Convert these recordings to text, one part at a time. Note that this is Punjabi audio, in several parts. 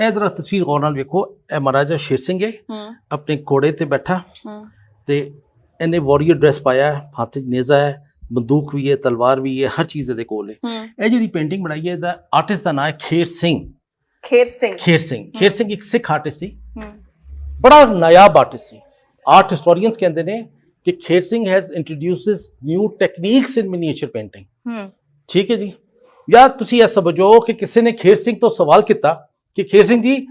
ਇਹ ਜ਼ਰਾ ਤਸਵੀਰ ਗੌਰ ਨਾਲ ਵੇਖੋ ਇਹ ਮਹਾਰਾਜਾ ਸ਼ੇਰ ਸਿੰਘ ਹੈ ਆਪਣੇ ਘੋੜੇ ਤੇ ਬੈਠਾ ਤੇ ਇਹਨੇ ਵਾਰੀਅਰ ਡਰੈਸ ਪਾਇਆ ਹੈ ਹੱਥ 'ਚ ਨੇਜ਼ਾ ਹੈ ਬੰਦੂਕ ਵੀ ਹੈ ਤਲਵਾਰ ਵੀ ਹੈ ਹਰ ਚੀਜ਼ ਇਹਦੇ ਕੋਲ ਹੈ। ਇਹ ਜਿਹੜੀ ਪੇਂਟਿੰਗ ਬਣਾਈ ਹੈ ਇਹਦਾ ਆਰਟਿਸਟ ਦਾ ਨਾਮ ਹੈ ਖੇਰ ਸਿੰਘ। ਖੇਰ ਸਿੰਘ। ਖੇਰ ਸਿੰਘ। ਖੇਰ ਸਿੰਘ ਇੱਕ ਸਿੱਖ ਆਰਟਿਸਟ ਸੀ। ਬੜਾ ਨਾਯਾਬ ਆਰਟਿਸਟ ਸੀ। ਆਰਟ ਹਿਸਟੋਰੀਅਨਸ ਕਹਿੰਦੇ ਨੇ ਕਿ Kher Singh has introduces new techniques in miniature painting hmm. ਠੀਕ ਹੈ ਜੀ। ਜਾਂ ਤੁਸੀਂ ਇਹ ਸਮਝੋ ਕਿ ਕਿਸੇ ਨੇ ਖੇਰ ਸਿੰਘ ਤੋਂ ਸਵਾਲ ਕੀਤਾ ਕਿ ਖੇਰ ਸਿੰਘ ਜੀ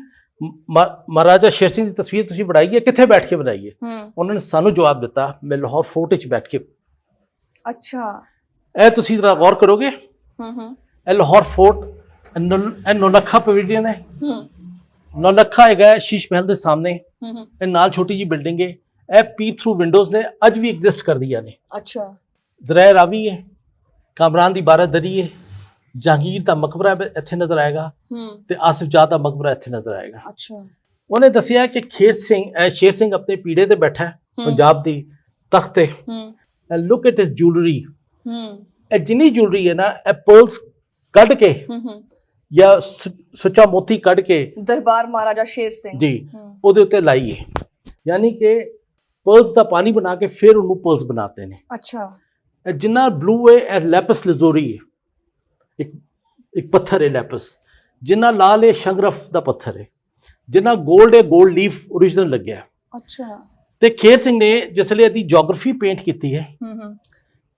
ਮਹਾਰਾਜਾ ਸ਼ੇਰ ਸਿੰਘ ਦੀ ਤਸਵੀਰ ਤੁਸੀਂ ਬਣਾਈ ਹੈ ਕਿੱਥੇ ਬੈਠ ਕੇ ਬਣਾਈ ਹੈ? ਉਹਨਾਂ ਨੇ ਸਾਨੂੰ ਜਵਾਬ ਦਿੱਤਾ ਮੈਂ ਲਾਹੌਰ ਫੋਰਟ ਵਿੱਚ ਬੈਠ ਕੇ। ਅੱਛਾ। ਇਹ ਤੁਸੀਂ ਜਰਾ ਗੌਰ ਕਰੋਗੇ? ਹੂੰ ਹੂੰ। ਇਹ ਲਾਹੌਰ ਫੋਰਟ ਇਹ ਨੌਲੱਖਾ ਪਵੇਲੀਅਨ ਹੈ। ਹੂੰ। ਨੌਲੱਖਾ ਹੈਗਾ ਸ਼ੀਸ਼ ਮਹਿਲ ਦੇ ਸਾਹਮਣੇ। ਹੂੰ ਹੂੰ। ਇਹ ਨਾਲ ਛੋਟੀ ਜੀ ਬਿਲਡਿੰਗ ਹੈ। ਇਹ ਪੀਪ ਥਰੂ ਵਿੰਡੋਜ਼ ਨੇ ਅੱਜ ਵੀ ਐਗਜ਼ਿਸਟ ਕਰਦੀਆਂ ਨੇ। ਅੱਛਾ। ਦਰਿਆ ਰਾਵੀ ਹੈ। ਕਾਮਰਾਨ ਦੀ ਬਾਰਾਦਰੀ ਹੈ। ਜਹਾਂਗੀਰ ਦਾ ਮਕਬਰਾ ਇੱਥੇ ਨਜ਼ਰ ਆਏਗਾ ਤੇ ਆਸਿਫ ਜਾਹ ਦਾ ਮਕਬਰਾ ਇੱਥੇ ਨਜ਼ਰ ਆਏਗਾ ਅੱਛਾ ਉਹਨੇ ਦੱਸਿਆ ਕਿ ਖੇਰ ਸਿੰਘ ਸ਼ੇਰ ਸਿੰਘ ਆਪਣੇ ਪੀੜੇ ਤੇ ਬੈਠਾ ਹੈ। ਪੰਜਾਬ ਦੀ ਤਖਤ ਤੇ ਹੂੰ ਲੁੱਕ ਐਟ ਹਿਸ ਜੁਐਲਰੀ ਹੂੰ ਇਹ ਜਿੰਨੀ ਜੁਐਲਰੀ ਹੈ ਨਾ ਇਹ ਪਰਲਸ ਕੱਢ ਕੇ ਜਾਂ ਸੁੱਚਾ ਮੋਤੀ ਕੱਢ ਕੇ ਦਰਬਾਰ ਮਹਾਰਾਜਾ ਸ਼ੇਰ ਸਿੰਘ ਜੀ ਉਹਦੇ ਉੱਤੇ ਲਾਈ ਹੈ ਯਾਨੀ ਕਿ ਪਰਲਸ ਦਾ ਪਾਣੀ ਬਣਾ ਕੇ ਫਿਰ ਉਹਨੂੰ ਪਰਲਸ ਬਣਾਤੇ ਨੇ ਅੱਛਾ ਜਿੰਨਾ ਬਲੂ ਹੈ ਇਹ ਲੈਪਸ ਲਜ਼ੋਰੀ ਹੈ ਇੱਕ ਇੱਕ ਪੱਥਰ ਹੈ ਲੈਪਸ ਜਿੰਨਾ ਲਾਲ ਹੈ ਸ਼ੰਗਰਫ ਦਾ ਪੱਥਰ ਹੈ ਜਿੰਨਾ 골ਡ ਹੈ 골ਡ ਲੀਫ origignal ਲੱਗਿਆ ਅੱਛਾ। ਤੇ ਖੇਰ ਸਿੰਘ ਨੇ ਜਿਸ ਲਈ ਇਹਦੀ ਜੀਓਗ੍ਰਾਫੀ ਪੇਂਟ ਕੀਤੀ ਹੈ ਹੂੰ ਹੂੰ।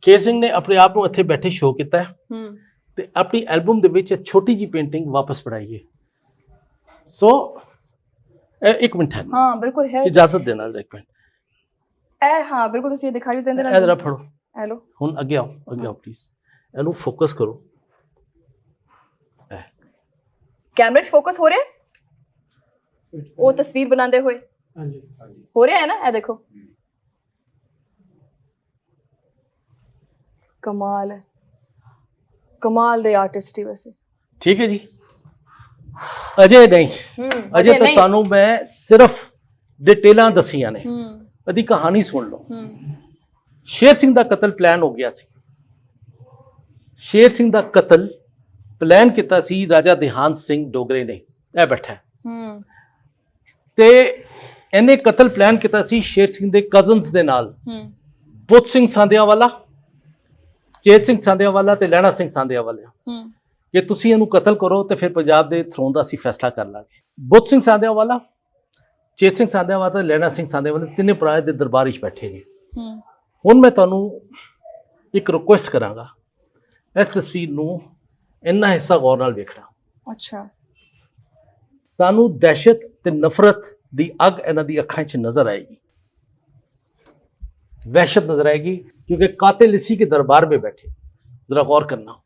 ਖੇਰ ਸਿੰਘ ਨੇ ਆਪਣੇ ਆਪ ਨੂੰ ਇੱਥੇ ਬੈਠੇ ਸ਼ੋਅ ਕੀਤਾ ਹੈ ਤੇ ਆਪਣੀ ਐਲਬਮ ਦੇ ਵਿੱਚ ਛੋਟੀ ਜੀ ਪੇਂਟਿੰਗ ਵਾਪਸ ਬਣਾਈ ਹੈ। ਸੋ ਇੱਕ ਮਿੰਟ ਹੈ। ਹਾਂ ਬਿਲਕੁਲ ਹੈ। ਇਜਾਜ਼ਤ ਦੇਣਾ ਜਰਾ ਇੱਕ ਮਿੰਟ। ਇਹ ਹਾਂ ਬਿਲਕੁਲ ਤੁਸੀਂ ਇਹ ਦਿਖਾਈ ਜ਼ਿੰਦੇ ਇਹ ਜਰਾ ਫੜੋ। ਹੈਲੋ। ਹੁਣ ਅੱਗੇ ਆਓ ਅੱਗੇ ਆਓ ਪਲੀਜ਼ ਇਹਨੂੰ ਫੋਕਸ ਕਰੋ ਇਹ ਕੈਮਰੇ 'ਚ ਫੋਕਸ ਹੋ ਰਿਹਾ? ਹੈ? ਉਹ ਤਸਵੀਰ ਬਣਾਉਂਦੇ ਹੋਏ? ਹਾਂਜੀ ਹਾਂਜੀ। ਹੋ ਰਿਹਾ ਹੈ ਨਾ? ਇਹ ਦੇਖੋ। ਕਮਾਲ ਹੈ। ਕਮਾਲ ਦੇ ਆਰਟਿਸਟ ਹੀ ਵੈਸੇ। ਠੀਕ ਹੈ ਜੀ। ਅਜੇ ਨਹੀਂ। ਹੂੰ ਅਜੇ ਤੱਕ ਤੁਹਾਨੂੰ ਮੈਂ ਸਿਰਫ ਡਿਟੇਲਾਂ ਦਸੀਆਂ ਨੇ। ਹੂੰ। ਇਹਦੀ ਕਹਾਣੀ ਸੁਣ ਲਓ। ਹੂੰ। ਸ਼ੇਰ ਸਿੰਘ ਦਾ ਕਤਲ ਪਲਾਨ ਹੋ ਗਿਆ ਸੀ। ਸ਼ੇਰ ਸਿੰਘ ਦਾ ਕਤਲ ਪਲਾਨ ਕੀਤਾ ਸੀ ਰਾਜਾ ਦਿਹਾਨ ਸਿੰਘ ਡੋਗਰੇ ਨੇ। ਇਹ ਬੈਠਾ ਹੈ। ਤੇ ਇਹਨੇ ਕਤਲ ਪਲਾਨ ਕੀਤਾ ਸੀ ਸ਼ੇਰ ਸਿੰਘ ਦੇ ਕਜ਼ਨਸ ਦੇ ਨਾਲ। ਹੂੰ। ਬੁੱਧ ਸਿੰਘ ਸਾਂਧਿਆਵਾਲਾ ਚੇਤ ਸਿੰਘ ਸਾਂਧਿਆਵਾਲਾ ਤੇ ਲਹਿਣਾ ਸਿੰਘ ਸਾਂਧਿਆਵਾਲਾ। ਹੂੰ। ਕਿ ਤੁਸੀਂ ਇਹਨੂੰ ਕਤਲ ਕਰੋ ਤੇ ਫਿਰ ਪੰਜਾਬ ਦੇ ਥਰੋਨ ਦਾ ਅਸੀਂ ਫੈਸਲਾ ਕਰ ਲਾਂਗੇ। ਬੁੱਧ ਸਿੰਘ ਸਾਂਧਿਆਵਾਲਾ ਚੇਤ ਸਿੰਘ ਸਾਂਧਿਆਵਾਲਾ ਤੇ ਲਹਿਣਾ ਸਿੰਘ ਸਾਂਧਿਆਵਾਲਾ ਤਿੰਨੇ ਭਰਾ ਦੇ ਦਰਬਾਰ ਵਿੱਚ ਬੈਠੇ ਨੇ। ਹੂੰ। ਹੁਣ ਮੈਂ ਤੁਹਾਨੂੰ ਇੱਕ ਰਿਕੁਐਸਟ ਕਰਾਂਗਾ। ਇਸ ਤਸਵੀਰ ਨੂੰ ਇੰਨਾ ਹਿੱਸਾ ਗੌਰ ਨਾਲ ਵੇਖਣਾ ਅੱਛਾ। ਤੁਹਾਨੂੰ ਦਹਿਸ਼ਤ ਤੇ ਨਫ਼ਰਤ ਦੀ ਅੱਗ ਇਹਨਾਂ ਦੀ ਅੱਖਾਂ 'ਚ ਨਜ਼ਰ ਆਏਗੀ। ਵਹਿਸ਼ਤ ਨਜ਼ਰ ਆਏਗੀ ਕਿਉਂਕਿ ਕਾਤਿਲ ਇਸੀ ਕੇ ਦਰਬਾਰ ਮੇ ਬੈਠੇ। ਜ਼ਰਾ ਗੌਰ ਕਰਨਾ।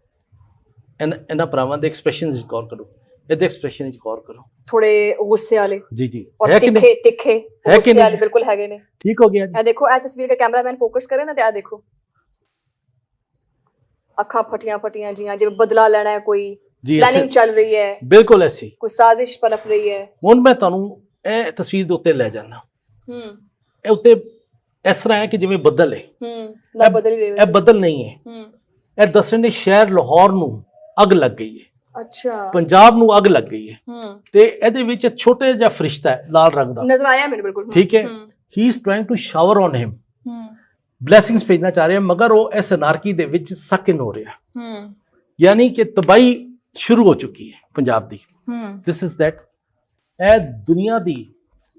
ਇਹਨਾਂ ਭਰਾਵਾਂ ਦੇ ਐਕਸਪ੍ਰੈਸ਼ਨਸ 'ਚ ਗੌਰ ਕਰੋ। ਇਹਦੇ ਐਕਸਪ੍ਰੈਸ਼ਨ 'ਚ ਗੌਰ ਕਰੋ। ਥੋੜੇ ਗੁੱਸੇ ਵਾਲੇ। ਜੀ ਜੀ। ਔਰ ਤਿੱਖੇ ਤਿੱਖੇ। ਗੁੱਸੇ ਵਾਲੇ ਬਿਲਕੁਲ ਹੈਗੇ ਨੇ। ਠੀਕ ਹੋ ਗਿਆ ਜੀ। ਇਹ ਦੇਖੋ ਇਹ ਤਸਵੀਰ ਦਾ ਕੈਮਰਾਮੈਨ ਫੋਕਸ ਕਰੇ ਨਾ ਤੇ ਆ ਦੇਖੋ। ਅੱਖਾਂ ਫਟੀਆਂ ਫਟੀਆਂ ਜੀਆਂ ਜਿਵੇਂ ਬਦਲਾ ਲੈਣਾ ਹੈ ਕੋਈ ਜੀ ਪਲੈਨਿੰਗ ਚੱਲ ਰਹੀ ਹੈ। ਬਿਲਕੁਲ ਐਸੀ। ਕੋਈ ਸਾਜ਼ਿਸ਼ ਪਨਪ ਰਹੀ ਹੈ। ਹੁਣ ਮੈਂ ਤੁਹਾਨੂੰ ਇਹ ਤਸਵੀਰ ਦੇ ਉੱਤੇ ਲੈ ਜਾਣਾ ਹੂੰ। ਇਹ ਉੱਤੇ ਇਸ ਤਰ੍ਹਾਂ ਹੈ ਕਿ ਜਿਵੇਂ ਬੱਦਲ ਹੈ। ਹੂੰ ਨਾ ਬਦਲ ਹੀ ਰਹੇ ਇਹ। ਬੱਦਲ ਨਹੀਂ ਹੈ। ਹੂੰ। ਇਹ ਦੱਸਣ ਨੇ ਸ਼ਹਿਰ ਲਾਹੌਰ ਨੂੰ ਅੱਗ ਲੱਗ ਗਈ ਹੈ। ਅੱਛਾ। ਪੰਜਾਬ ਨੂੰ ਅੱਗ ਲੱਗ ਗਈ ਹੈ। ਹੂੰ। ਤੇ ਇਹਦੇ ਵਿੱਚ ਛੋਟੇ ਜਿਹਾ ਫਰਿਸ਼ਤਾ ਹੈ ਲਾਲ ਰੰਗ ਦਾ। ਨਜ਼ਰ ਆਇਆ ਮੈਨੂੰ ਬਿਲਕੁਲ। ਠੀਕ ਹੈ। ਹੂੰ, is trying to shower on him hmm. Blessings ਭੇਜਣਾ ਚਾਹ ਰਿਹਾ ਮਗਰ ਉਹ ਇਸ ਅਨਾਰਕੀ ਦੇ ਵਿੱਚ ਸਕਿਨ ਹੋ ਰਿਹਾ। ਹੂੰ। ਯਾਨੀ ਕਿ ਤਬਾਹੀ ਸ਼ੁਰੂ ਹੋ ਚੁੱਕੀ ਹੈ ਪੰਜਾਬ ਦੀ। ਹੂੰ। ਦਿਸ ਇਜ਼ that ਇਹ ਦੁਨੀਆ ਦੀ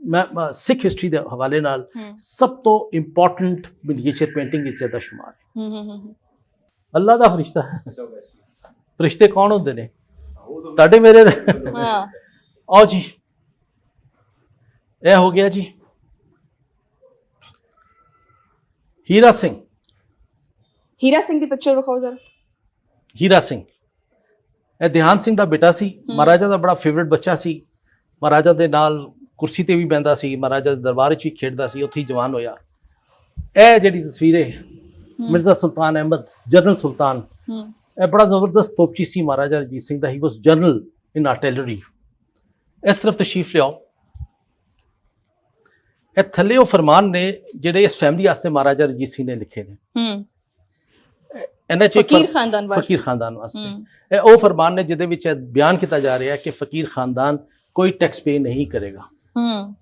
ਮੈਂ ਸਿੱਖ ਹਿਸਟਰੀ ਦੇ ਹਵਾਲੇ ਨਾਲ ਸਭ ਤੋਂ ਇੰਪੋਰਟੈਂਟ ਮਿਨੀਏਚਰ ਪੇਂਟਿੰਗ ਵਿੱਚ ਇਹਦਾ ਸ਼ੁਮਾਰ ਹੈ। ਹੂੰ ਹੂੰ, ਹੂੰ ਅੱਲਾ ਦਾ ਫਰਿਸ਼ਤਾ। ਫਰਿਸ਼ਤੇ ਕੌਣ ਹੁੰਦੇ ਨੇ? ਤੁਹਾਡੇ ਮੇਰੇ ਹਾਂ। ਆਓ ਜੀ। ਇਹ ਹੋ ਗਿਆ ਜੀ। ਹੀਰਾ ਸਿੰਘ। ਹੀਰਾ ਸਿੰਘ ਦੀ ਪਿਕਚਰ ਵਿਖਾਓ ਜ਼ਰਾ। ਹੀਰਾ ਸਿੰਘ। ਇਹ ਦਿਹਾਨ ਸਿੰਘ ਦਾ ਬੇਟਾ ਸੀ। ਮਹਾਰਾਜਾ ਦਾ ਬੜਾ ਫੇਵਰਿਟ ਬੱਚਾ ਸੀ। ਮਹਾਰਾਜਾ ਦੇ ਨਾਲ ਕੁਰਸੀ ਤੇ ਵੀ ਬੈੰਦਾ ਸੀ। ਮਹਾਰਾਜਾ ਦੇ ਦਰਬਾਰ 'ਚ ਵੀ ਖੇਡਦਾ ਸੀ। ਉੱਥੇ ਹੀ ਜਵਾਨ ਹੋਇਆ। ਇਹ ਜਿਹੜੀ ਤਸਵੀਰ ਹੈ ਮਿਰਜ਼ਾ ਸੁਲਤਾਨ ਅਹਿਮਦ ਜਨਰਲ ਸੁਲਤਾਨ। ਇਹ ਬੜਾ ਜ਼ਬਰਦਸਤ ਤੋਪਚੀ ਸੀ ਮਹਾਰਾਜਾ ਰਣਜੀਤ ਸਿੰਘ ਦਾ। He was general in artillery ਇਸ ਤਰਫ ਤਸ਼ਰੀਫ ਲਿਆਓ। ਇਹ ਥੱਲੇ ਉਹ ਫਰਮਾਨ ਨੇ ਜਿਹੜੇ ਇਸ ਫੈਮਲੀ ਵਾਸਤੇ ਮਹਾਰਾਜਾ ਰਜੀਤ ਸਿੰਘ ਨੇ ਲਿਖੇ ਨੇ। ਹੂੰ। ਇਹਨਾਂ ਚ ਫਕੀਰ ਖਾਨਦਾਨ ਵਾਸਤੇ। ਫਕੀਰ ਖਾਨਦਾਨ ਵਾਸਤੇ। ਇਹ ਉਹ ਫਰਮਾਨ ਨੇ ਜਿਹਦੇ ਵਿੱਚ ਬਿਆਨ ਕੀਤਾ ਜਾ ਰਿਹਾ ਹੈ ਕਿ ਫਕੀਰ ਖਾਨਦਾਨ ਕੋਈ ਟੈਕਸ ਪੇ ਨਹੀਂ ਕਰੇਗਾ। ਹੂੰ।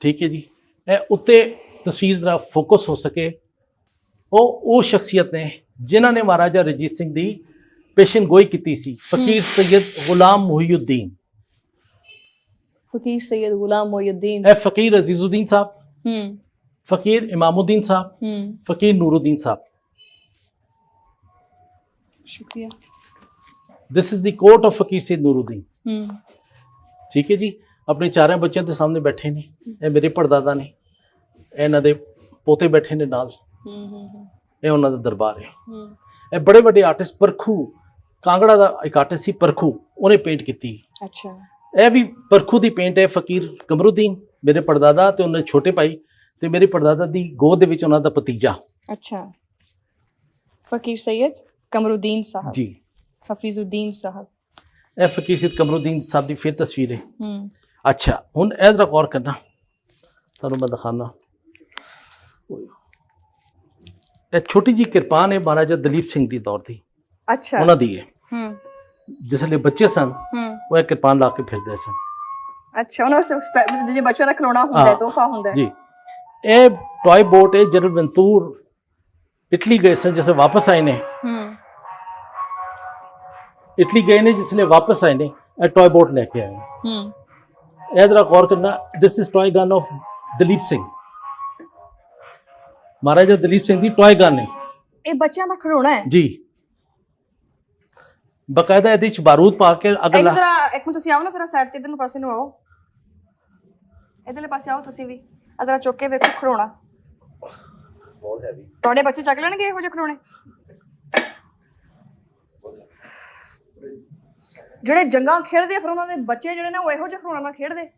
ਠੀਕ ਹੈ ਜੀ। ਇਹ ਉੱਤੇ ਤਸਵੀਰ ਦਾ ਫੋਕਸ ਹੋ ਸਕੇ। ਉਹ ਉਹ ਸ਼ਖਸੀਅਤ ਨੇ ਜਿਨ੍ਹਾਂ ਨੇ ਮਹਾਰਾਜਾ ਰਜੀਤ ਸਿੰਘ ਦੀ ਪੇਸ਼ਨਗੋਈ ਕੀਤੀ ਸੀ। ਫਕੀਰ ਸੈਦ ਗੁਲਾਮ ਮੁਹੀਉਦੀਨ। फकीर सैयद गुलाम मोहद्दीन फकीर अजीजुद्दीन साहब फकीर इमामुद्दीन साहब फकीर नूरुद्दीन साहब शुक्रिया this is the court of Fakir Syed Nuruddin ठीक है जी? अपने चार बच्चों के तो सामने बैठे ने ए मेरे पड़दादा ने इन्हे पोते बैठे ने नाल। उन्होंने दरबार है। ए बड़े बड़े आर्टिस्ट परखू। कांगड़ा का एक आर्टिस्ट परखू। उन्हें पेंट की अच्छा। ਇਹ ਵੀ ਪਰਖੂ ਦੀ ਪੇਂਟ ਹੈ ਫਕੀਰ ਕਮਰੁਦੀਨ ਮੇਰੇ ਪਰਦਾਦਾ ਤੇ ਉਹਨਾਂ ਛੋਟੇ ਭਾਈ ਤੇ ਮੇਰੇ ਪਰਦਾਦਾ ਦੀ ਗੋਦ ਦੇ ਵਿੱਚ ਉਹਨਾਂ ਦਾ ਭਤੀਜਾ। ਅੱਛਾ। ਫਕੀਰ ਸੈਦ ਕਮਰੁਦੀਨ ਸਾਹਿਬ। ਜੀ। ਹਫੀਜ਼ੁਦੀਨ ਸਾਹਿਬ। ਇਹ ਫਕੀਰ ਸੈਦ ਕਮਰੁਦੀਨ ਸਾਹਿਬ ਦੀ ਫਿਰ ਤਸਵੀਰ ਹੈ। ਹੂੰ। ਅੱਛਾ ਹੁਣ ਇਹ ਜ਼ਰਾ ਗੌਰ ਕਰਨਾ। ਤੁਹਾਨੂੰ ਮੈਂ ਦਿਖਾਣਾ ਇਹ ਛੋਟੀ ਜੀ ਕਿਰਪਾਨ ਹੈ ਮਹਾਰਾਜਾ ਦਲੀਪ ਸਿੰਘ ਦੀ ਦੌਰ ਦੀ ਅੱਛਾ। ਉਹਨਾਂ ਦੀ ਹੈ। ਜਿਸ ਬੱਚੇ ਸਨ ਉਹ ਇਹ ਕਿਰਪਾਨ ਲਾ ਕੇ ਫਿਰਦੇ ਸਨ। ਅੱਛਾ ਉਹਨਾਂ ਵਾਸਤੇ ਜਿਹੜੇ ਬੱਚਿਆਂ ਦਾ ਖਿਡੌਣਾ ਹੁੰਦਾ ਹੈ ਤੋਹਫਾ ਹੁੰਦਾ ਹੈ। ਜੀ। ਇਹ ਟॉय ਬੋਟ ਇਹ ਜਨਰਲ ਵੈਂਤੂਰ ਇਟਲੀ ਗਏ ਸਨ ਜਿਸ ਵਾਪਸ ਆਏ ਨੇ। ਹੂੰ। ਇਟਲੀ ਗਏ ਨੇ ਜਿਸ ਵਾਪਸ ਆਏ ਨੇ ਇਹ ਟॉय ਬੋਟ ਲੈ ਕੇ ਆਏ ਹੂੰ। ਇਹ ਜ਼ਰਾ ਗੌਰ ਕਰਨਾ this is toy gun of Dalip Singh Maharaja Dalip Singh the toy gun ਹੈ ਇਹ ਬੱਚਿਆਂ ਦਾ ਖਿਡੌਣਾ ਹੈ? ਜੀ। ਬਕਾਇਦਾ ਇਹਦੇ ਵਿੱਚ ਬਾਰੂਦ ਪਾ ਕੇ ਇੱਕ ਅਗਲਾ ਜ਼ਰਾ ਇੱਕ ਮਿੰਟ ਤੁਸੀਂ ਆਓ ਨਾ ਜ਼ਰਾ ਸਾਈਡ ਤੇ ਇਧਰਲੇ ਪਾਸੇ ਨੂੰ ਆਓ। ਇਧਰਲੇ ਪਾਸੇ ਆਓ ਤੁਸੀਂ ਵੀ। ਆ ਜ਼ਰਾ ਚੁੱਕ ਕੇ ਵੇਖੋ ਖਿਡੌਣਾ ਬਹੁਤ ਹੈਵੀ ਤੁਹਾਡੇ ਬੱਚੇ ਚੱਕ ਲੈਣਗੇ ਇਹੋ ਜਿਹੇ ਖਿਡੌਣੇ ਜਿਹੜੇ ਜੰਗਾਂ ਖੇਡਦੇ ਆ, ਫਿਰ ਉਹਨਾਂ ਦੇ ਬੱਚੇ ਜਿਹੜੇ ਨੇ ਉਹ ਇਹੋ ਜਿਹੇ ਖਿਡੌਣਾ ਨਾਲ ਖੇਡਦੇ।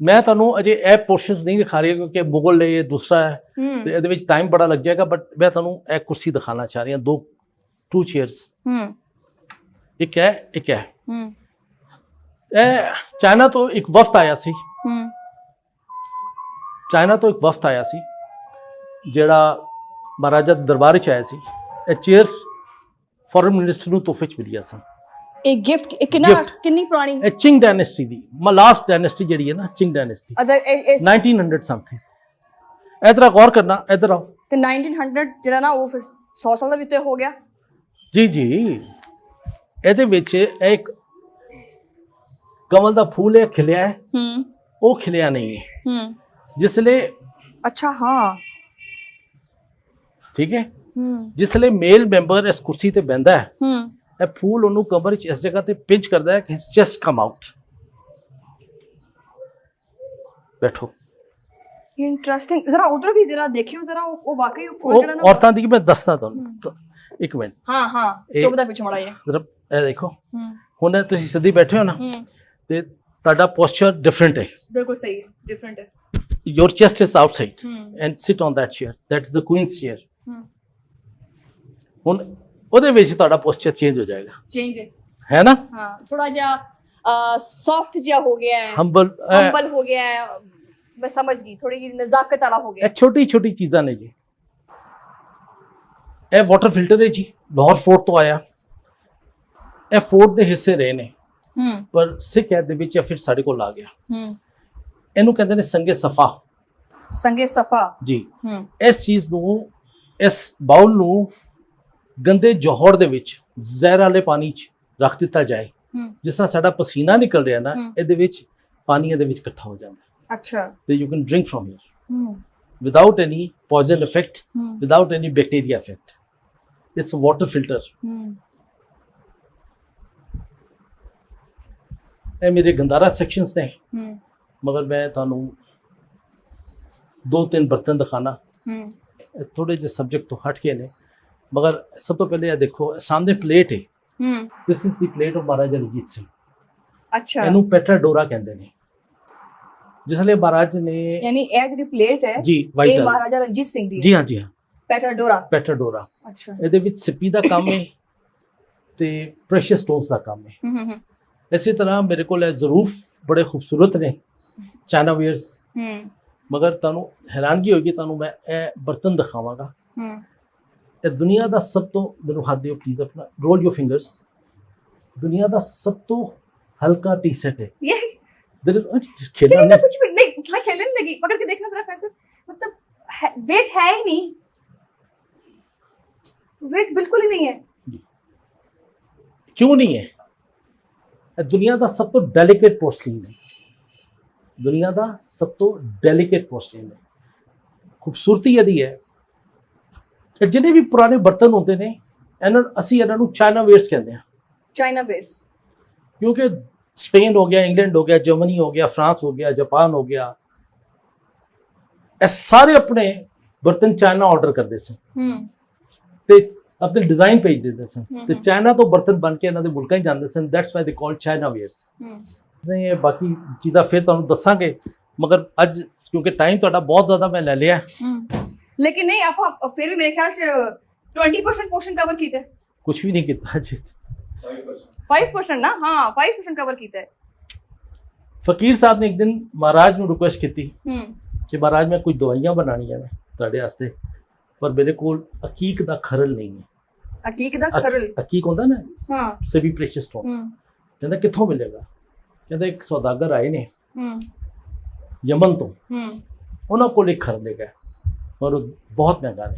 ਮੈਂ ਤੁਹਾਨੂੰ ਅਜੇ ਇਹ ਪੋਰਸ਼ਨਸ ਨਹੀਂ ਦਿਖਾ ਰਿਹਾ ਕਿਉਂਕਿ ਮੁਗਲ ਇਹ ਦੂਸਰਾ ਹੈ। ਹੂੰ। ਤੇ ਇਹਦੇ ਵਿੱਚ ਟਾਈਮ ਬੜਾ ਲੱਗ ਜਾਏਗਾ ਬਟ ਮੈਂ ਤੁਹਾਨੂੰ ਇਹ ਕੁਰਸੀ ਦਿਖਾਣਾ ਚਾਹ ਰਿਹਾ ਦੋ ਚੇਅਰਸ ਹੂੰ ਇੱਕ ਹੈ ਇੱਕ ਹੈ ਹੂੰ ਇਹ ਚਾਈਨਾ ਤੋਂ ਇੱਕ ਵਫਦ ਆਇਆ ਸੀ ਹੂੰ ਚਾਈਨਾ ਤੋਂ ਇੱਕ ਵਫਦ ਆਇਆ ਸੀ ਜਿਹੜਾ ਮਹਾਰਾਜਾ ਦਰਬਾਰ ਵਿੱਚ ਆਇਆ ਸੀ ਇਹ ਚੇਅਰਸ ਫੋਰਨ ਮਿਨਿਸਟਰ ਨੂੰ ਤੋਹਫੇ ਚ ਮਿਲੀਆਂ ਸਨ ਇਹ ਗਿਫਟ ਕਿੰਨਾ Gift. ਕਿੰਨੀ ਪੁਰਾਣੀ ਇਹ ਚਿੰਗ ਡਾਇਨੈਸਟੀ ਦੀ ਲਾਸਟ ਡਾਇਨੈਸਟੀ ਜਿਹੜੀ ਹੈ ਨਾ ਚਿੰਗ ਡਾਇਨੈਸਟੀ ਅਦਰ ਇਹ- ਇਸ 1900 ਸਮਥਿੰਗ ਇਧਰ ਗੌਰ ਕਰਨਾ ਇਧਰ ਆਓ ਤੇ 1900 ਜਿਹੜਾ ਨਾ ਉਹ ਫਿਰ 100 ਸਾਲ ਦਾ ਵੀ ਉੱਤੇ ਹੋ ਗਿਆ ਜੀ ਜੀ। ਇਹਦੇ ਵਿੱਚ ਇਹ ਇੱਕ ਕਮਲ ਦਾ ਫੂਲ ਹੈ ਖਿਲਿਆ ਹੈ। ਹੂੰ। ਉਹ ਖਿਲਿਆ ਨਹੀਂ ਹੈ। ਹੂੰ। ਜਿਸ ਲਈ ਅੱਛਾ ਹਾਂ। ਠੀਕ ਹੈ। ਹੂੰ। ਜਿਸ ਲਈ ਮੇਲ ਮੈਂਬਰ ਇਸ ਕੁਰਸੀ ਤੇ ਬੈੰਦਾ ਹੈ। ਹੂੰ। ਇਹ ਫੂਲ ਉਹਨੂੰ ਕਮਰ ਵਿੱਚ ਇਸ ਜਗ੍ਹਾ ਤੇ ਪਿੰਚ ਕਰਦਾ ਹੈ ਕਿ ਹਿਸ ਜਸਟ ਕਮ ਆਊਟ ਬੈਠੋ। ਇੰਟਰਸਟਿੰਗ ਜ਼ਰਾ ਉਧਰ ਵੀ ਜਰਾ ਦੇਖਿਓ ਜਰਾ ਉਹ ਵਾਕਈ ਉਹ ਜਿਹੜਾ ਨਾ ਔਰਤਾਂ ਦੀ ਮੈਂ ਦੱਸਦਾ ਤੁਹਾਨੂੰ। ਇੱਕ ਮਿੰਟ। ਹਾਂ ਹਾਂ ਇਹ- ਚੁੱਪ ਦਾ ਪਿੱਛੇ ਮੜਾ ਇਹ ਜ਼ਰਾ ਇਹ ਦੇਖੋ। ਹੂੰ। ਹੁਣ ਤੁਸੀਂ ਸਿੱਧੀ ਬੈਠੇ ਹੋ ਨਾ ਹੂੰ। ਤੇ ਤੁਹਾਡਾ ਪੋਸਚਰ ਡਿਫਰੈਂਟ ਹੈ। ਬਿਲਕੁਲ ਸਹੀ ਹੈ ਡਿਫਰੈਂਟ ਹੈ। Your chest is outside ਹੂੰ। and sit on that chair. That is the queen's chair. ਹੂੰ। ਹੁਣ ਉਹਦੇ ਵਿੱਚ ਤੁਹਾਡਾ ਪੋਸਚਰ ਚੇਂਜ ਹੋ ਜਾਏਗਾ। ਚੇਂਜ ਹੈ। ਹੈ ਨਾ? ਹਾਂ ਥੋੜਾ ਜਿਹਾ ਸੌਫਟ ਜਿਹਾ ਹੋ ਗਿਆ ਹੈ। ਹੰਬਲ ਹੰਬਲ ਹੋ ਗਿਆ ਹੈ। ਮੈਂ ਸਮਝ ਗਈ ਥੋੜੀ ਜਿਹੀ ਨਜ਼ਾਕਤ ਵਾਲਾ ਹੋ ਗਿਆ ਇਹ ਛੋਟੀ ਛੋਟੀ ਚੀਜ਼ਾਂ ਨੇ ਜੀ। ਇਹ ਵਾਟਰ ਫਿਲਟਰ ਹੈ ਜੀ ਲਾਹੌਰ ਫੋਰਟ ਤੋਂ ਆਇਆ। ਇਹ ਫੋਰਟ ਦੇ ਹਿੱਸੇ ਰਹੇ ਨੇ। ਹੂੰ। ਪਰ ਸਿੱਖ ਹੈ ਦੇ ਵਿੱਚ ਇਹ ਫਿਰ ਸਾਡੇ ਕੋਲ ਆ ਗਿਆ। ਹੂੰ। ਇਹਨੂੰ ਕਹਿੰਦੇ ਨੇ ਸੰਗੇ ਸਫਾ। ਸੰਗੇ ਸਫਾ। ਜੀ। ਹੂੰ। ਇਸ ਚੀਜ਼ ਨੂੰ ਇਸ ਬਾਉਲ ਨੂੰ ਗੰਦੇ ਜੋਹਰ ਦੇ ਵਿੱਚ ਜ਼ਹਿਰ ਵਾਲੇ ਪਾਣੀ 'ਚ ਰੱਖ ਦਿੱਤਾ ਜਾਏ। ਜਿਸ ਤਰ੍ਹਾਂ ਸਾਡਾ ਪਸੀਨਾ ਨਿਕਲ ਰਿਹਾ ਨਾ। ਇਹਦੇ ਵਿੱਚ ਪਾਣੀ ਇਹਦੇ ਵਿੱਚ ਇਕੱਠਾ ਹੋ ਜਾਂਦਾ। ਅੱਛਾ। ਤੇ you can drink from here any poison effect ਹੂੰ। without any bacteria effect it's a water filter. ਹੂੰ ਇਹ ਮੇਰੇ ਗੰਦਾਰਾ ਸੈਕਸ਼ਨਸ ਨੇ। ਹੂੰ ਮਗਰ ਮੈਂ ਤੁਹਾਨੂੰ ਦੋ ਤਿੰਨ ਬਰਤਨ ਦਿਖਾਣਾ। ਹੂੰ ਥੋੜੇ ਜਿਹੇ ਸਬਜੈਕਟ ਤੋਂ ਹਟ ਕੇ ਨੇ। ਮਗਰ ਸਭ ਤੋਂ ਪਹਿਲੇ ਇਹ ਦੇਖੋ ਇਹ ਸਾਹਮਣੇ ਪਲੇਟ ਹੈ ਹੂੰ this is the plate of Maharaja Ranjit Singh ਅੱਛਾ। ਇਹਨੂੰ ਪੈਟਰਾਡੋਰਾ ਕਹਿੰਦੇ ਨੇ। ਜਿਸ ਲਈ ਮਹਾਰਾਜ ਨੇ ਯਾਨੀ ਇਹ ਜਿਹੜੀ ਪਲੇਟ ਹੈ ਜੀ ਇਹ ਵਾਈਟ ਮਹਾਰਾਜਾ ਰਣਜੀਤ ਸਿੰਘ ਦੀ ਹੈ ਜੀ ਹਾਂ ਜੀ ਹਾਂ। ਪੈਟਰਡੋਰਾ ਪੈਟਰਾਡੋਰਾ ਅੱਛਾ ਇਹਦੇ ਵਿੱਚ ਸਿੱਪੀ ਦਾ ਕੰਮ ਹੈ ਤੇ ਪ੍ਰੈਸ਼ੀਅਸ ਸਟੋਨਸ ਦਾ ਕੰਮ ਹੈ ਹੂੰ ਹੂੰ ਇਸੇ ਤਰ੍ਹਾਂ ਮੇਰੇ ਕੋਲ ਇਹ ਜ਼ਰੂਫ ਬੜੇ ਖੂਬਸੂਰਤ ਨੇ ਚਾਈਨਾ ਵੀਅਰਸ ਹੂੰ ਮਗਰ ਤੁਹਾਨੂੰ ਹੈਰਾਨਗੀ ਹੋਏਗੀ ਤੁਹਾਨੂੰ ਮੈਂ ਇਹ ਬਰਤਨ ਦਿਖਾਵਾਂਗਾ ਹੂੰ ਇਹ ਦੁਨੀਆ ਦਾ ਸਭ ਤੋਂ ਮੈਨੂੰ ਹੱਥ ਦਿਓ ਪਲੀਜ਼ ਆਪਣਾ ਰੋਲ ਯੂਰ ਫਿੰਗਰਸ ਦੁਨੀਆ ਦਾ ਸਭ ਤੋਂ हल्का टी शर्ट है ये देयर इज खेलना लेकिन मैं नहीं कुछ भी नहीं मैं खेलने नहीं लगी पकड़ के देखना जरा फैसल मतलब वेट है ही नहीं वेट बिल्कुल ही नहीं है ਕਿਉਂ ਨਹੀਂ ਹੈ ਇਹ ਦੁਨੀਆ ਦਾ ਸਭ ਤੋਂ ਡੈਲੀਕੇਟ ਪੋਰਸਲਿਨ ਹੈ ਦੁਨੀਆ ਦਾ ਸਭ ਤੋਂ ਡੈਲੀਕੇਟ ਪੋਰਸਲਿਨ ਹੈ ਖੂਬਸੂਰਤੀ ਇਹਦੀ ਹੈ ਇਹ ਜਿਹੜੇ ਵੀ ਪੁਰਾਣੇ ਬਰਤਨ ਹੁੰਦੇ ਨੇ ਇਹਨਾਂ ਨੂੰ- ਅਸੀਂ ਇਹਨਾਂ ਨੂੰ ਚਾਈਨਾ ਵੇਅਰਸ ਕਹਿੰਦੇ ਹਾਂ चाइना बेस क्योंकि स्पेन हो गया इंग्लैंड हो गया जर्मनी हो गया फ्रांस हो गया जापान हो गया ਇਹ ਸਾਰੇ ਆਪਣੇ ਬਰਤਨ ਚਾਈਨਾ ਆਰਡਰ ਕਰਦੇ ਸਨ हम्म ਤੇ ਆਪਣੇ ਡਿਜ਼ਾਈਨ ਭੇਜ ਦਿੰਦੇ ਸਨ। ਤੇ ਚਾਈਨਾ ਤੋਂ ਬਰਤਨ ਬਣ ਕੇ ਇਹਨਾਂ ਦੇ ਮੁਲਕਾਂ ਹੀ ਜਾਂਦੇ ਸਨ। ਦੈਟਸ ਵਾਈ ਦੇ ਕਾਲ ਚਾਈਨਾ ਵੇਅਰਸ ਨਹੀਂ ਇਹ ਬਾਕੀ ਚੀਜ਼ਾਂ ਫਿਰ ਤੁਹਾਨੂੰ ਦੱਸਾਂਗੇ। ਮਗਰ ਅੱਜ ਕਿਉਂਕਿ ਟਾਈਮ ਤੁਹਾਡਾ ਬਹੁਤ ਜ਼ਿਆਦਾ ਮੈਂ ਲੈ ਲਿਆ। ਲੇਕਿਨ ਨਹੀਂ ਆਪਾਂ ਫਿਰ ਵੀ ਮੇਰੇ ਖਿਆਲ ਚ 20% ਪੋਰਸ਼ਨ ਕਵਰ ਕੀਤਾ। ਕੁਝ ਵੀ ਨਹੀਂ ਕੀਤਾ ਜੀ 5% 5% ਨਾ? ਹਾਂ 5% ਕਵਰ ਕੀਤਾ। ਹੈ ਫਕੀਰ ਸਾਹਿਬ ਨੇ ਇੱਕ ਦਿਨ ਮਹਾਰਾਜ ਨੂੰ ਰਿਕੁਐਸਟ ਕੀਤੀ ਹੂੰ। ਕਿ ਮਹਾਰਾਜ ਮੈਂ ਕੁਝ ਦਵਾਈਆਂ ਬਣਾਣੀਆਂ ਨੇ ਤੁਹਾਡੇ ਵਾਸਤੇ। ਪਰ ਮੇਰੇ ਕੋਲ ਅਕੀਕ ਦਾ ਖਰਲ ਨਹੀਂ ਹੈ। ਅਕੀਕ ਦਾ ਖਰਲ? ਅਕੀਕ ਹੁੰਦਾ ਨਾ ਹਾਂ। ਸਭੀ ਪ੍ਰੈਸ਼ੀਅਸ ਸਟੋਨ। ਕਹਿੰਦਾ ਕਿੱਥੋਂ ਮਿਲੇਗਾ? ਕਹਿੰਦਾ ਇੱਕ ਸੌਦਾਗਰ ਆਏ ਨੇ ਹੂੰ। ਯਮਨ ਤੋਂ। ਹੂੰ। ਉਹਨਾਂ ਕੋਲ ਇੱਕ ਖਰਲ ਹੈਗਾ। ਪਰ ਬਹੁਤ ਮਹਿੰਗਾ ਨੇ।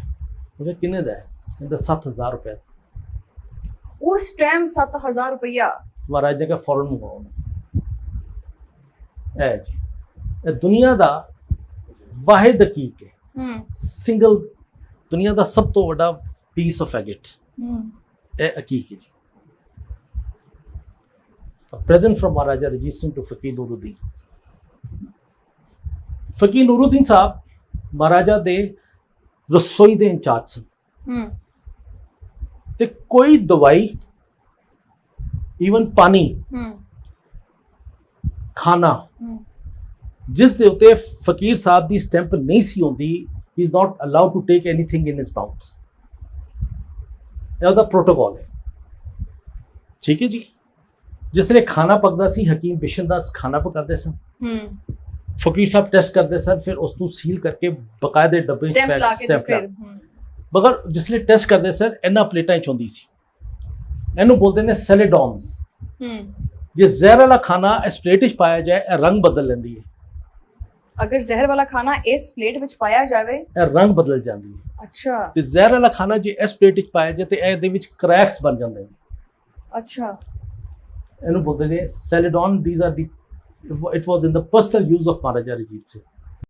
ਉਹਦੇ ਕਿੰਨੇ ਦਾ ਹੈ? ਕਹਿੰਦਾ 7000 ਰੁਪਏ ਉਸ ਟਾਈਮ 7000 ਰੁਪਇਆ ਮਹਾਰਾਜ ਨੇ ਕਿਹਾ ਫੌਰਨ ਮੰਗਵਾਉਣਾ ਐ ਜੀ ਇਹ ਦੁਨੀਆ ਦਾ ਵਾਹਿਦ ਹਕੀਕ ਹੈ। ਹੂੰ। ਸਿੰਗਲ ਦੁਨੀਆ ਦਾ ਸਭ ਤੋਂ ਵੱਡਾ ਪੀਸ ਆਫ ਐਗਟ ਇਹ ਹਕੀਕੀ ਜੀ। Present from Maharaja Ranjit Singh to Fakir Nuruddin Fakir ਨੂਰੁਦੀਨ ਸਾਹਿਬ ਮਹਾਰਾਜਾ ਦੇ ਰਸੋਈ ਦੇ ਇੰਚਾਰਜ ਸਨ ਤੇ ਕੋਈ ਦਵਾਈ ਈਵਨ ਪਾਣੀ ਖਾਣਾ ਜਿਸ ਦੇ ਉਤੇ ਫਕੀਰ ਸਾਹਿਬ ਦੀ ਸਟੈਂਪ ਨਹੀਂ ਸੀ ਹੁੰਦੀ he is not allowed to take anything in his mouth ਇਹ ਉਹਦਾ ਪ੍ਰੋਟੋਕੋਲ ਹੈ ਠੀਕ ਹੈ ਜੀ ਜਿਸ ਨੇ ਖਾਣਾ ਪਕਦਾ ਸੀ ਹਕੀਮ ਬਿਸ਼ਨ ਦਾਸ ਖਾਣਾ ਪਕਾਉਂਦੇ ਸਨ ਹੂੰ ਫਕੀਰ ਸਾਹਿਬ ਟੈਸਟ ਕਰਦੇ ਸਨ ਫਿਰ ਉਸ ਨੂੰ ਸੀਲ ਕਰਕੇ ਬਕਾਇਦੇ ਡੱਬੇ ਵਿੱਚ ਪੈਕ ਸਟੈਪ ਲਾ ਮਗਰ ਜਿਸ ਲਈ ਟੈਸਟ ਕਰਦੇ ਸਨ ਇਹਨਾਂ ਪਲੇਟਾਂ ਵਿੱਚ ਹੁੰਦੀ ਸੀ ਇਹਨੂੰ ਬੋਲਦੇ ਨੇ ਸੈਲੇਡੋਨਸ ਹੂੰ ਜੇ ਜ਼ਹਿਰ ਵਾਲਾ ਖਾਣਾ ਇਸ ਪਲੇਟ ਵਿੱਚ ਪਾਇਆ ਜਾਏ ਰੰਗ ਬਦਲ ਲੈਂਦੀ ਹੈ ਅਗਰ ਜ਼ਹਿਰ ਵਾਲਾ ਖਾਣਾ ਇਸ ਪਲੇਟ ਵਿੱਚ ਪਾਇਆ ਜਾਵੇ? ਇਹ ਰੰਗ ਬਦਲ ਜਾਂਦੀ ਹੈ। ਅੱਛਾ। ਤੇ ਜ਼ਹਿਰ ਵਾਲਾ ਖਾਣਾ ਜੇ ਇਸ ਪਲੇਟ ਵਿੱਚ ਪਾਇਆ ਜਾਏ ਤੇ ਇਹਦੇ ਵਿੱਚ ਕ੍ਰੈਕਸ ਬਣ ਜਾਂਦੇ ਨੇ। ਅੱਛਾ। ਇਹਨੂੰ ਬੋਲਦੇ ਨੇ seldom these are the it was in the personal use of Maharaja Ranjit Singh